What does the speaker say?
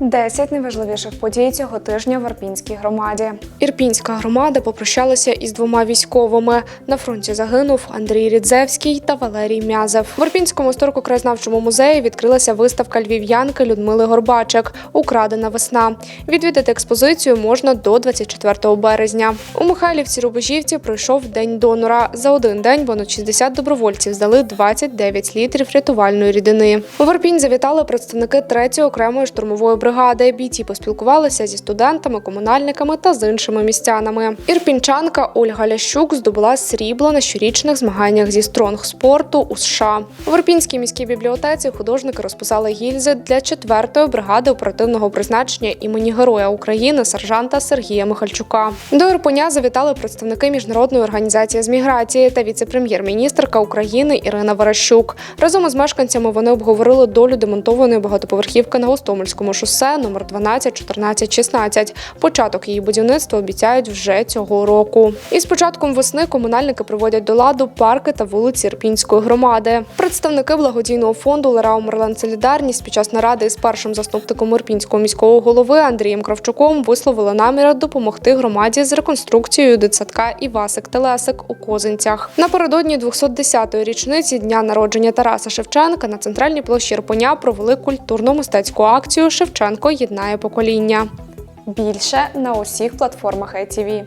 10 найважливіших подій цього тижня в Ірпінській громаді. Ірпінська громада попрощалася із двома військовими. На фронті загинув Андрій Рідзевський та Валерій Мязев. В Ірпінському історико-краєзнавчому музеї відкрилася виставка львів'янки Людмили Горбачик Украдена весна. Відвідати експозицію можна до 24 березня. У Михайлівці Рубежівці пройшов день донора. За один день понад 60 добровольців здали 29 літрів рятувальної рідини. У Ірпінь завітали представники 3-ї окремої штурмової бригади. Бійці поспілкувалися зі студентами, комунальниками та з іншими містянами. Ірпінчанка Ольга Лящук здобула срібло на щорічних змаганнях зі стронг спорту у США. В Ірпінській міській бібліотеці художники розписали гільзи для 4-ї бригади оперативного призначення імені Героя України сержанта Сергія Михальчука. До Ірпеня завітали представники міжнародної організації з міграції та віце-прем'єр-міністрка України Ірина Верещук. Разом із мешканцями вони обговорили долю демонтованої багатоповерхівки на Гостомельському шосе номер 12, 14, 16. Початок її будівництва обіцяють вже цього року. І з початком весни комунальники приводять до ладу парки та вулиці Ірпінської громади. Представники благодійного фонду Лерау Мерлен Солідарність під час наради із першим заступником Ірпінського міського голови Андрієм Кравчуком висловили намір допомогти громаді з реконструкцією дитсадка Івасик Телесик у Козинцях. Напередодні 210-ї річниці дня народження Тараса Шевченка на центральній площі Ірпеня провели культурно-мистецьку акцію Шевченко єднає покоління. Більше на усіх платформах ITV.